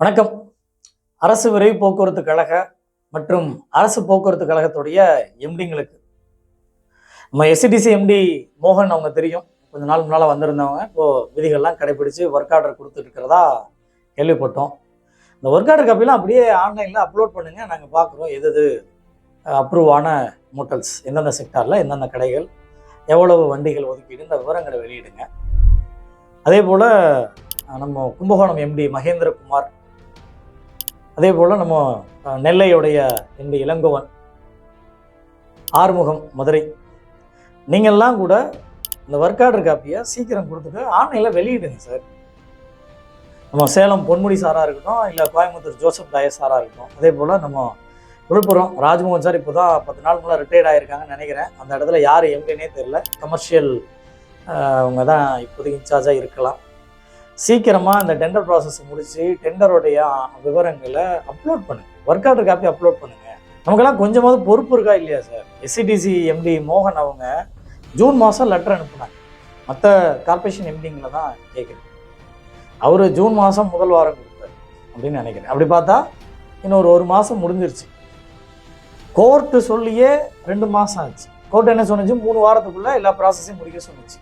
வணக்கம். அரசு விரைவு போக்குவரத்து கழக மற்றும் அரசு போக்குவரத்து கழகத்துடைய எம்டிங்களுக்கு. நம்ம எஸ்சிடிசி எம்டி மோகன் அவங்க தெரியும். கொஞ்ச நாள் முன்னால் வந்திருந்தவங்க. இப்போது விதிகள்லாம் கடைபிடிச்சு ஒர்க் ஆர்டர் கொடுத்துட்டு இருக்கிறதா கேள்விப்பட்டோம். இந்த ஒர்க் ஆர்டர் காப்பிலாம் அப்படியே ஆன்லைனில் அப்லோட் பண்ணுங்கள் நாங்கள் பார்க்குறோம் எது எது அப்ரூவான மோட்டல்ஸ் எந்தெந்த செக்டாரில் எந்தெந்த கடைகள் எவ்வளவு வண்டிகள் ஒதுக்கீடு இந்த விவரங்களை வெளியிடுங்க. அதே போல் நம்ம கும்பகோணம் எம்டி மகேந்திரகுமார் அதே போல் நம்ம நெல்லையுடைய எம்டி இளங்கோவன் ஆறுமுகம் மதுரை நீங்கள்லாம் கூட இந்த ஒர்க் ஆர்டர் காப்பியை சீக்கிரம் கொடுத்துட்டு ஆன்லைனில் வெளியிடுங்க சார். நம்ம சேலம் பொன்முடி சாராக இருக்கட்டும் இல்லை கோயம்புத்தூர் ஜோசப் டயஸ் சாராக இருக்கட்டும் அதே போல் நம்ம விழுப்புரம் ராஜ்மோகன் சார் இப்போ தான் பத்து நாள் முன்னாள் ரிட்டையர்ட் ஆகிருக்காங்கன்னு நினைக்கிறேன். அந்த இடத்துல யார் எங்கேனே தெரில கமர்ஷியல் அவங்க தான் இப்போதைக்கு இன்சார்ஜாக இருக்கலாம். சீக்கிரமாக அந்த டெண்டர் ப்ராசஸ் முடித்து டெண்டருடைய விவரங்களை அப்லோட் பண்ணுங்க. ஒர்க் ஆர்டர் காப்பி அப்லோட் பண்ணுங்க. நமக்கெல்லாம் கொஞ்சமாவது பொறுப்பு இருக்கா இல்லையா சார் எஸ்சிடிசி எம்டி மோகன் அவங்க ஜூன் மாதம் லெட்டர் அனுப்புனாங்க. மற்ற கார்பரேஷன் எம்டிங்களை தான் கேட்குறேன் அவர் ஜூன் மாதம் முதல் வாரம் கொடுத்தார் அப்படின்னு நினைக்கிறேன். அப்படி பார்த்தா இன்னும் ஒரு ஒரு மாதம் முடிஞ்சிருச்சு. கோர்ட்டு சொல்லியே ரெண்டு மாதம் ஆச்சு. கோர்ட் என்ன சொன்னுச்சு? மூணு வாரத்துக்குள்ளே எல்லா ப்ராசஸையும் முடிக்க சொன்னிச்சு.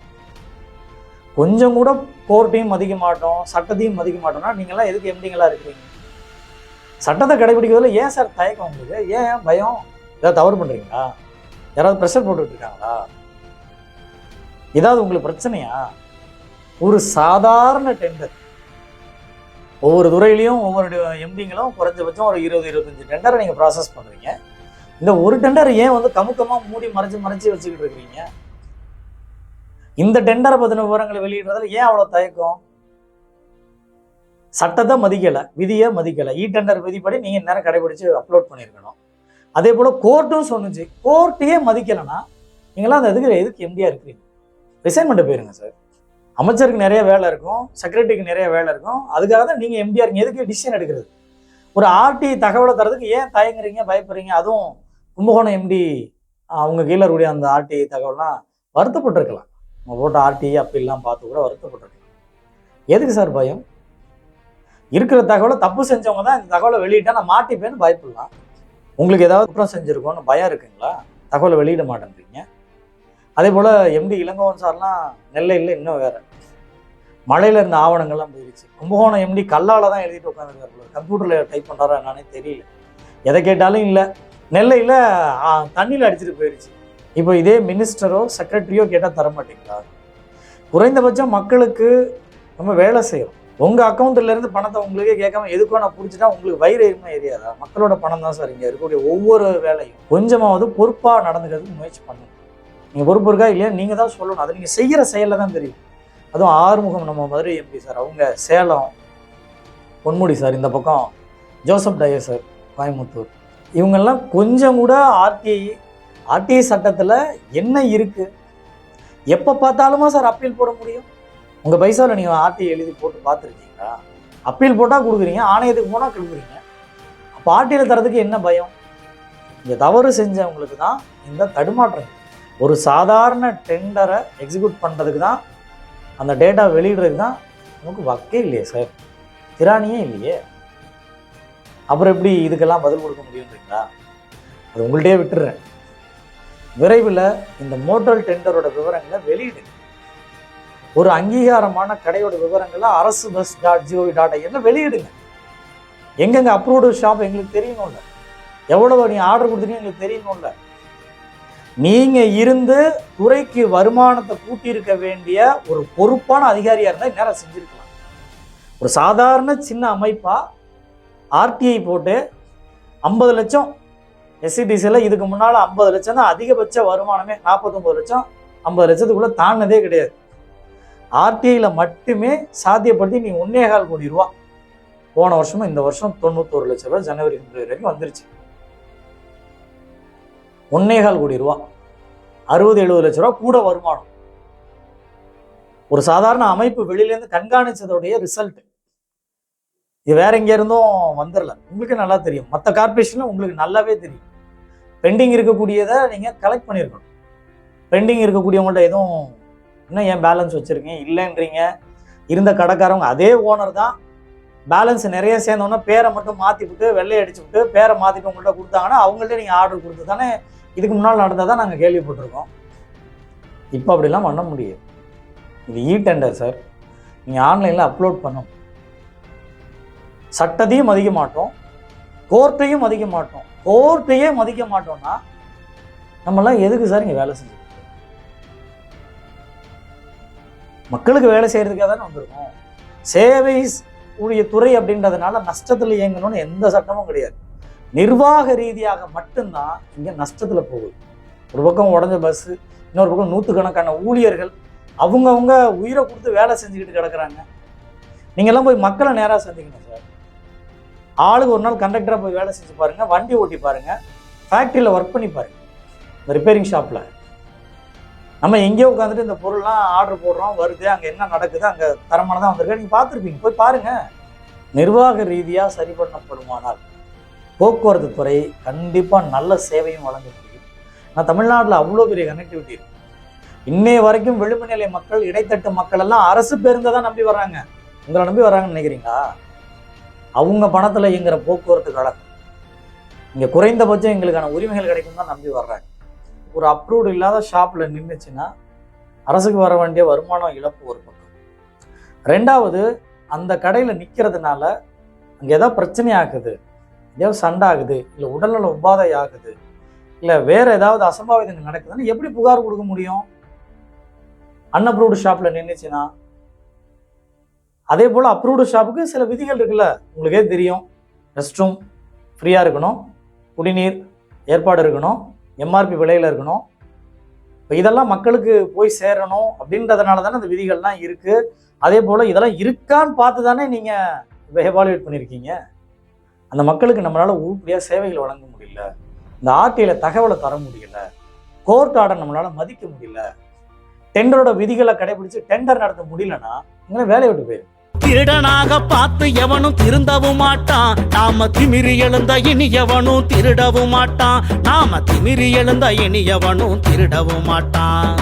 கொஞ்சம் கூட போர்ட்டையும் மதிக்க மாட்டோம் சட்டத்தையும் மதிக்க மாட்டோம்னா நீங்கள்லாம் எதுக்கு எம்டிங்களாக இருக்கிறீங்க சட்டத்தை கடைபிடிக்கிறதுல ஏன் சார் தயக்கம் உங்களுக்கு? ஏன் ஏன் பயம்? ஏதாவது தவறு பண்ணுறீங்களா யாராவது ப்ரெஷர் போட்டுட்டு இருக்காங்களா ஏதாவது உங்களுக்கு பிரச்சனையா? ஒரு சாதாரண டெண்டர் ஒவ்வொரு துறையிலையும் ஒவ்வொரு எம்டிங்களும் குறைஞ்சபட்சம் ஒரு இருபது இருபத்தஞ்சு டெண்டரை நீங்கள் ப்ராசஸ் பண்ணுறீங்க இந்த ஒரு டெண்டர் ஏன் வந்து கமுக்கமாக மூடி மறைச்சு மறைச்சு வச்சுக்கிட்டு இருக்கிறீங்க இந்த டெண்டரை பற்றின விவரங்களை வெளியிடுறதுல ஏன் அவ்வளோ தயக்கம்? சட்டத்தை மதிக்கலை விதியை மதிக்கலை. இ டெண்டர் விதிப்படி நீங்கள் நேரம் கடைபிடிச்சு அப்லோட் பண்ணியிருக்கணும். அதே போல் கோர்ட்டும் சொன்னுச்சு. கோர்ட்டையே மதிக்கலைன்னா நீங்களாம் அந்த எதுக்கு எதுக்கு எம்டியாக இருக்கிறீங்க? பண்ணிட்டு போயிருங்க சார் அமைச்சருக்கு நிறைய வேலை இருக்கும் செக்ரட்டரிக்கு நிறைய வேலை இருக்கும். அதுக்காக தான் நீங்கள் எம்டிஆர் இருக்கீங்க. எதுக்கு டிசிஷன் எடுக்கிறது? ஒரு ஆர்டி தகவலை தரதுக்கு ஏன் தயங்குறீங்க பயப்படுறீங்க? அதுவும் கும்பகோணம் எம்டி அவங்க கீழே இருக்கக்கூடிய அந்த ஆர்டி தகவல்லாம் வருத்தப்பட்டிருக்கலாம். நம்ம போட்ட ஆர்டி அப்பீல்லாம் பார்த்து கூட வருத்தப்பட்டிருக்கலாம் எதுக்கு சார் பயம்? இருக்கிற தகவலை தப்பு செஞ்சவங்க தான் இந்த தகவலை வெளியிட்டா நான் மாட்டிப்பேன்னு பயப்படலாம். உங்களுக்கு ஏதாவது குற்றம் செஞ்சுருக்கோன்னு பயம் இருக்குங்களா? தகவலை வெளியிட மாட்டேன்றீங்க. அதே போல் எம்டி இளங்கோவன் சார்லாம் நெல்லையில் இன்னும் வேறு. மழையில் இருந்த ஆவணங்கள்லாம் போயிடுச்சு கும்பகோணம் எம்டி கல்லால் தான் எழுதிட்டு உட்காந்துருக்காரு கம்ப்யூட்டரில் டைப் பண்ணுறாரா என்னன்னே தெரியல. எதை கேட்டாலும் இல்லை. நெல்லையில் தண்ணியில் அடிச்சிட்டு போயிடுச்சு இப்போ இதே மினிஸ்டரோ செக்ரட்டரியோ கேட்டால் தர மாட்டீங்களா? குறைந்தபட்சம் மக்களுக்கு நம்ம வேலை செய்யணும். உங்கள் அக்கௌண்ட்லேருந்து பணத்தை உங்களுக்கே கேட்காம எதுக்கோ நான் பிடிச்சிட்டா உங்களுக்கு வயிறு எதுவுமே எரியாதா? மக்களோட பணம் தான் சார் இங்கே இருக்கக்கூடிய ஒவ்வொரு வேலையும். கொஞ்சமாவது பொறுப்பாக நடந்துக்கிறதுக்கு முயற்சி பண்ணுங்க. நீங்கள் பொறுப்பு இருக்கா இல்லையா? நீங்கள் தான் சொல்லணும். அதை நீங்கள் செய்கிற செயலில் தான் தெரியும். அதுவும் ஆறுமுகம் நம்ம மதுரை எம்பி சார் அவங்க சேலம் பொன்முடி சார் இந்த பக்கம் ஜோசப் டயர் சார் கோயம்புத்தூர். இவங்கெல்லாம் கொஞ்சம் கூட ஆர்டிஐ ஆர்டிஐ சட்டத்தில் என்ன இருக்குது எப்போ பார்த்தாலுமா சார் அப்பீல் போட முடியும்? உங்கள் பைசாவில் நீங்கள் ஆர்டிஐ எழுதி போட்டு பார்த்துருக்கீங்களா? அப்பீல் போட்டால் கொடுக்குறீங்க ஆணையத்துக்கு போனால் கொடுக்குறீங்க. அப்போ ஆர்டிஐயில் தரதுக்கு என்ன பயம்? இங்கே தவறு செஞ்சவங்களுக்கு தான் இந்த தடுமாற்றம். ஒரு சாதாரண டெண்டரை எக்ஸிக்யூட் பண்ணுறதுக்கு தான் அந்த டேட்டா வெளியிடுறதுக்கு தான் நமக்கு வக்கே இல்லையே சார். திராணியே இல்லையே. அப்புறம் எப்படி இதுக்கெல்லாம் பதில் கொடுக்க முடியுன்றீங்களா அது உங்கள்கிட்டயே விட்டுறேன். விரைவில் இந்த மோட்டல் டெண்டரோட விவரங்களை வெளியிடுங்க ஒரு அங்கீகாரமான கடையோட விவரங்களை அரசு பஸ் டாட் ஜிஓவி டாட் ஐஎன்ல வெளியிடுங்க. எங்கெங்க அப்ரூவ்டு ஷாப் எங்களுக்கு தெரியணும்ல. எவ்வளவு நீ ஆர்டர் கொடுத்தீங்க எங்களுக்கு தெரியணும்ல. நீங்க இருந்து துறைக்கு வருமானத்தை கூட்டியிருக்க வேண்டிய ஒரு பொறுப்பான அதிகாரியா இருந்தால் நேரம் செஞ்சிருக்கலாம். ஒரு சாதாரண சின்ன அமைப்பா ஆர்டிஐ போட்டு ஐம்பது லட்சம் எஸ்சிடிசியில் இதுக்கு முன்னால் ஐம்பது லட்சம் தான் அதிகபட்ச வருமானமே நாற்பத்தொம்பது லட்சம். ஐம்பது லட்சத்துக்குள்ளே தாண்டினதே கிடையாது. ஆர்டிஐயில் மட்டுமே சாத்தியப்படுத்தி நீ ஒன்னே கால் கோடி ரூபா. போன வருஷமும் இந்த வருஷம் தொண்ணூத்தோரு லட்ச ரூபா ஜனவரி பிப்ரவரி வரைக்கும் வந்துருச்சு. ஒன்னே கால் கோடி ரூபா. அறுபது எழுபது லட்ச ரூபா கூட வருமானம். ஒரு சாதாரண அமைப்பு வெளியிலேருந்து கண்காணிச்சதோடைய ரிசல்ட் இது வேற எங்கே இருந்தும் வந்துடல உங்களுக்கு நல்லா தெரியும். மற்ற கார்பரேஷன்ல உங்களுக்கு நல்லாவே தெரியும். பெண்டிங் இருக்கக்கூடியதை நீங்கள் கலெக்ட் பண்ணியிருக்கணும் பெண்டிங் இருக்கக்கூடியவங்கள்ட்ட எதுவும் இன்னும் ஏன் பேலன்ஸ் வச்சுருக்கீங்க? இல்லைன்றீங்க. இருந்த கடைக்காரவங்க அதே ஓனர் தான். பேலன்ஸ் நிறைய சேர்ந்தோன்னா பேரை மட்டும் மாற்றி விட்டு வெள்ளை அடிச்சு விட்டு பேரை மாற்றிட்டு உங்கள்கிட்ட கொடுத்தாங்கன்னா அவங்கள்ட்ட நீங்கள் ஆர்டர் கொடுத்து தானே இதுக்கு முன்னால் நடந்தால் தான் நாங்கள் கேள்விப்பட்டிருக்கோம். இப்போ அப்படிலாம் பண்ண முடியாது. இது இ டெண்டர் சார் நீங்கள் ஆன்லைனில் அப்லோட் பண்ணும் சட்டத்தையும் மதிக்க மாட்டோம். கோர்ட்டையும் மதிக்க மாட்டோம். கோர்ட்டையே மதிக்க மாட்டோம்னா நம்மலாம் எதுக்கு சார் இங்கே வேலை செஞ்சு மக்களுக்கு வேலை செய்கிறதுக்காக தானே வந்திருக்கோம். சேவை உடைய துறை அப்படின்றதுனால நஷ்டத்தில் இயங்கணும்னு எந்த சட்டமும் கிடையாது. நிர்வாக ரீதியாக மட்டும்தான் இங்கே நஷ்டத்தில் போகுது. ஒரு பக்கம் உடஞ்ச பஸ்ஸு இன்னொரு பக்கம் நூற்றுக்கணக்கான ஊழியர்கள் அவங்கவுங்க உயிரை கொடுத்து வேலை செஞ்சுக்கிட்டு கிடக்குறாங்க. நீங்கள்லாம் போய் மக்களை நேராக சந்திக்கணும் சார். ஆளுக்கு ஒரு நாள் கண்டக்டராக போய் வேலை செஞ்சு பாருங்கள் வண்டி ஓட்டி பாருங்கள் ஃபேக்ட்ரியில் ஒர்க் பண்ணி பாருங்கள் இந்த ரிப்பேரிங் ஷாப்பில் நம்ம எங்கேயோ உட்காந்துட்டு இந்த பொருள்லாம் ஆர்டர் போடுறோம் வருது அங்கே என்ன நடக்குது அங்கே தரமானதாக வந்திருக்கு நீங்கள் பார்த்துருப்பீங்க. போய் பாருங்கள் நிர்வாக ரீதியாக சரி பண்ணப்படுமானால் போக்குவரத்து துறை கண்டிப்பாக நல்ல சேவையும் வழங்க முடியும். நான் தமிழ்நாட்டில் அவ்வளோ பெரிய கனெக்டிவிட்டி இருக்குது இன்னைய வரைக்கும் விளிம்பு நிலை மக்கள் இடைத்தட்டு மக்கள் எல்லாம் அரசு பேருந்தை தான் நம்பி வர்றாங்க. உங்களை நம்பி வர்றாங்கன்னு நினைக்கிறீங்களா? அவங்க பணத்தில் இயங்குற போக்குவரத்து கழகம். இங்கே குறைந்தபட்சம் எங்களுக்கான உரிமைகள் கிடைக்கும் தான் நம்பி வர்றாங்க. ஒரு அப்ரூவ்டு இல்லாத ஷாப்பில் நின்றுச்சுன்னா அரசுக்கு வர வேண்டிய வருமானம் இழப்பு ஒரு பக்கம். ரெண்டாவது அந்த கடையில் நிற்கிறதுனால அங்கே ஏதாவது பிரச்சனை ஆகுது. ஏதாவது சண்டை ஆகுது. இல்லை உடல்நல உபாதை ஆகுது. இல்லை வேறு ஏதாவது அசம்பாவிதங்கள் நடக்குதுன்னு எப்படி புகார் கொடுக்க முடியும்? அன்அப்ரூவ்டு ஷாப்பில் நின்றுச்சுன்னா அதே போல் அப்ரூவ்டு ஷாப்புக்கு சில விதிகள் இருக்குல்ல. உங்களுக்கே தெரியும். ரெஸ்ட் ரூம் ஃப்ரீயாக இருக்கணும். குடிநீர் ஏற்பாடு இருக்கணும். எம்ஆர்பி விலையில் இருக்கணும். இப்போ இதெல்லாம் மக்களுக்கு போய் சேரணும் அப்படின்றதுனால தானே அந்த விதிகள்லாம் இருக்குது அதே போல் இதெல்லாம் இருக்கான்னு பார்த்து தானே நீங்கள் எவாலுவேட் பண்ணியிருக்கீங்க அந்த மக்களுக்கு நம்மளால் உருப்படியாக சேவைகள் வழங்க முடியல. இந்த ஆர்டியில் தகவலை தர முடியல. கோர்ட் ஆர்டர் நம்மளால் மதிக்க முடியல. டெண்டரோட விதிகளை கடைபிடிச்சு டெண்டர் நடத்த முடியலன்னா நீங்களே வேலையை விட்டு போயிரு. திருடனாக பார்த்து எவனும் திருந்தவும் மாட்டான். நாம திமிரி எழுந்த இனி எவனும் திருடவும் மாட்டான். நாம திமிரி எழுந்த இனி எவனும் திருடவும் மாட்டான்.